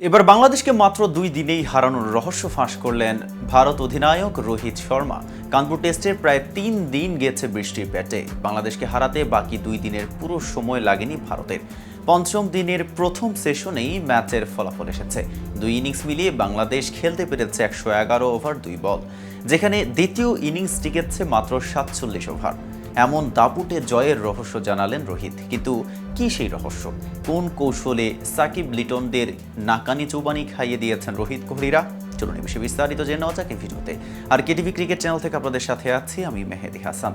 এবার বাংলাদেশকে মাত্র দুই দিনেই হারানোর রহস্য ফাঁস করলেন ভারত অধিনায়ক রোহিত শর্মা। কানপুর টেস্টের প্রায় তিন দিন গেছে বৃষ্টির পেটে বাংলাদেশকে হারাতে বাকি দুই দিনের পুরো সময় লাগেনি ভারতের। পঞ্চম দিনের প্রথম সেশনেই ম্যাচের ফলাফল এসেছে। দুই ইনিংস মিলিয়ে বাংলাদেশ খেলতে পেরেছে একশো এগারো ওভার দুই বল, যেখানে দ্বিতীয় ইনিংস টিকেছে মাত্র সাতচল্লিশ ওভার। এমন দাপুটে জয়ের রহস্য জানালেন রোহিত। কিন্তু কি সেই রহস্য? কোন কৌশলে সাকিব লিটনদের নাকানি চৌবানি খাইয়ে দিয়েছেন রোহিত কোহলিরা? চলুন এ বিষয়ে বিস্তারিত জেনে নেওয়া যাক এই ভিডিওতে। আর কেটিভি ক্রিকেট চ্যানেল থেকে আপনাদের সাথে আছি আমি মেহেদি হাসান।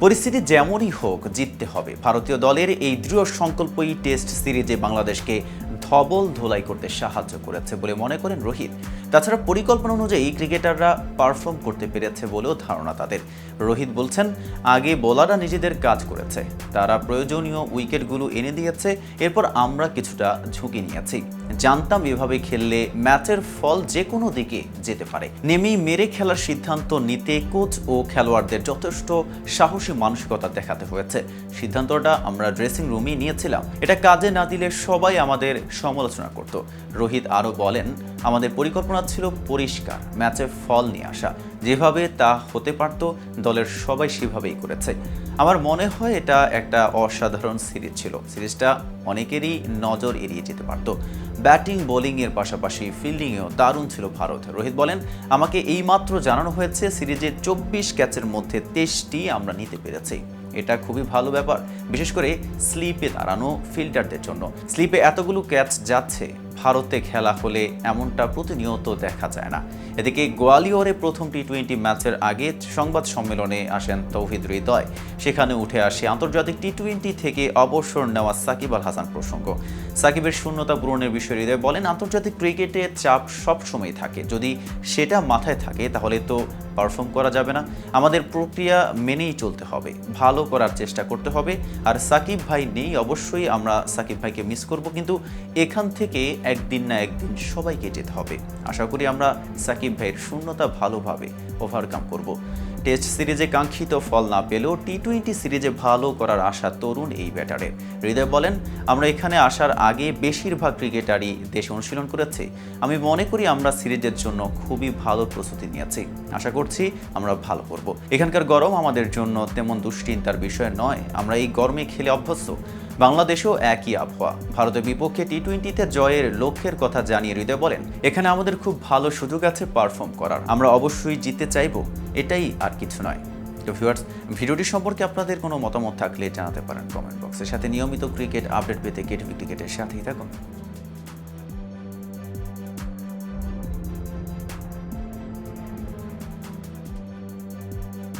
পরিস্থিতি যেমনই হোক, জিততে হবে। ভারতীয় দলের এই দৃঢ় সংকল্পই টেস্ট সিরিজে বাংলাদেশকে ধবল ধোলাই করতে সাহায্য করেছে বলে মনে করেন রোহিত। তাছাড়া পরিকল্পনা অনুযায়ী ক্রিকেটাররা পারফর্ম করতে পেরেছে বলেও ধারণা তাদের। রোহিত বলছেন, আগে বোলাররা নিজেদের কাজ করেছে। তারা প্রয়োজনীয় উইকেটগুলো এনে দিয়েছে, এরপর আমরা কিছুটা ঝুঁকি নিয়েছি। জানতাম এভাবে খেললে ম্যাচের ফল যে কোনো দিকে যেতে পারে। নেমেই মেরে খেলার সিদ্ধান্ত নিতে কোচ ও খেলোয়াড়দের যথেষ্ট সাহসী মানসিকতা দেখাতে হয়েছে। সিদ্ধান্তটা আমরা ড্রেসিং রুমে নিয়েছিলাম। এটা কাজে না দিলে সবাই আমাদের সমালোচনা করত। রোহিত আরও বলেন, আমাদের পরিকল্পনা ছিল পরিষ্কার, ম্যাচে ফল নিয়ে আসা। যেভাবে তা হতে পারত, দলের সবাই সেভাবেই করেছে। আমার মনে হয় এটা একটা অসাধারণ সিরিজ ছিল। সিরিজটা অনেকেরই নজর এড়িয়ে যেতে পারত। ব্যাটিং, বোলিংয়ের পাশাপাশি ফিল্ডিংয়েও দারুণ ছিল ভারত। রোহিত বলেন, আমাকে এইমাত্র জানানো হয়েছে সিরিজের চব্বিশ ক্যাচের মধ্যে তেইশটি আমরা নিতে পেরেছি। এটা খুবই ভালো ব্যাপার। বিশেষ করে স্লিপে দাঁড়ানো ফিল্ডারদের জন্য। স্লিপে এতগুলো ক্যাচ যাচ্ছে ভারতে খেলা হলে এমনটা প্রতিনিয়ত দেখা যায় না। এদিকে গোয়ালিয়রে প্রথম টি টোয়েন্টি ম্যাচের আগে সংবাদ সম্মেলনে আসেন তৌহিদ হৃদয়। সেখানে উঠে আসে আন্তর্জাতিক টি টোয়েন্টি থেকে অবসর নেওয়া সাকিব আল হাসান প্রসঙ্গ। সাকিবের শূন্যতা পূরণের বিষয়ে হৃদয় বলেন, আন্তর্জাতিক ক্রিকেটে চাপ সবসময় থাকে। যদি সেটা মাথায় থাকে, তাহলে তো পারফর্ম করা যাবে না। আমাদের প্রক্রিয়া মেনেই চলতে হবে, ভালো করার চেষ্টা করতে হবে। আর সাকিব ভাই নেই, অবশ্যই আমরা সাকিব ভাইকে মিস করব। কিন্তু এখান থেকে একদিন না একদিন সবাইকে যেতে হবে। আশা করি আমরা সাকিব ভাইয়ের শূন্যতা ভালোভাবে ওভারকাম করব। টেস্ট সিরিজে কাঙ্ক্ষিত ফল না পেলেও টি টোয়েন্টি সিরিজে ভালো করার আশা তরুণ এই ব্যাটারের। হৃদয় বলেন, আমরা এখানে আসার আগে বেশিরভাগ ক্রিকেটারই দেশে অনুশীলন করেছে। আমি মনে করি আমরা সিরিজের জন্য খুবই ভালো প্রস্তুতি নিয়েছি। আশা করছি আমরা ভালো করব। এখানকার গরম আমাদের জন্য তেমন দুশ্চিন্তার বিষয় নয়। আমরা এই গরমে খেলে অভ্যস্ত। বাংলাদেশেও একই আবহাওয়া। ভারতের বিপক্ষে টি টোয়েন্টিতে জয়ের লক্ষ্যের কথা জানিয়ে হৃদয় বলেন, এখানে আমাদের খুব ভালো সুযোগ আছে পারফর্ম করার। আমরা অবশ্যই জিততে চাইব, এটাই আর কিছু নয়। তো ভিউয়ার্স ভিডিওটি সম্পর্কে আপনাদের কোনো মতামত থাকলে জানাতে পারেন কমেন্ট বক্সের সাথে। নিয়মিত ক্রিকেট আপডেট পেতে গেট ক্রিকেটের সাথেই থাকুন।